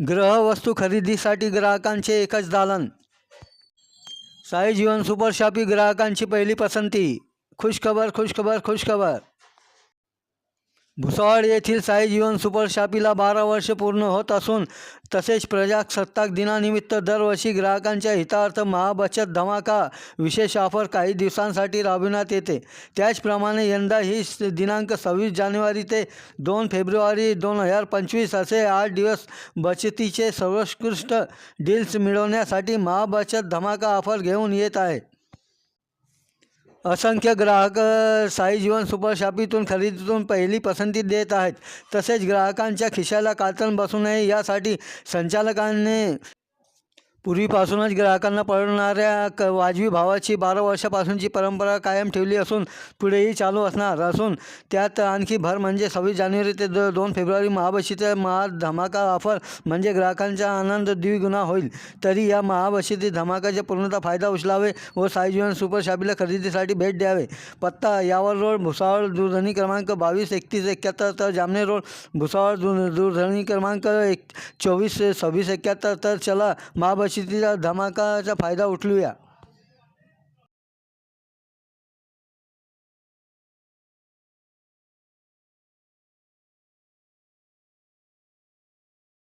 ग्रहवस्तू खरेदीसाठी ग्राहकांचे एकच दालन. साई जीवन सुपर शॉपी ग्राहकांची पहिली पसंती. खुशखबर खुशखबर खुशखबर. भुसावळ येथील साई जीवन सुपर शापीला बारा वर्ष पूर्ण होत असून तसेच प्रजासत्ताक दिनानिमित्त दरवर्षी ग्राहकांच्या हितार्थ महाबचत धमाका विशेष ऑफर काही दिवसांसाठी राबविण्यात येते. त्याचप्रमाणे यंदा ही दिनांक सव्वीस जानेवारी ते दोन फेब्रुवारी दोन हजार पंचवीस असे आठ दिवस बचतीचे सर्वोत्कृष्ट डील्स मिळवण्यासाठी महाबचत धमाका ऑफर घेऊन येत आहे. असंख्य ग्राहक साई जीवन सुपर शॉपीतून खरेदीतून पहिली पसंती देत आहेत. तसेच ग्राहकांच्या खिशाला कातण बसू नये यासाठी संचालकांनी पूर्वीपासूनच ग्राहकांना परवडणाऱ्या क वाजवी भावाची बारा वर्षापासूनची परंपरा कायम ठेवली असून पुढेही चालू असणार असून त्यात आणखी भर म्हणजे सव्वीस जानेवारी ते द दोन फेब्रुवारी महाबशीचे महा धमाका ऑफर म्हणजे ग्राहकांचा आनंद द्विगुणा होईल. तरी या महाबशीतील धमाकाचा पूर्णतः फायदा उचलावे व साईजीवन सुपर शाबीला खरेदीसाठी भेट द्यावे. पत्ता यावर रोड भुसावळ दूरध्वनी क्रमांक बावीस एकतीस एक्क्याहत्तर तर जामनेर रोड भुसावळ दूर दूरध्वनी क्रमांक एक चोवीस सव्वीस एक्क्याहत्तर तर चला परिस्थितीचा धमाकाचा फायदा उचलूया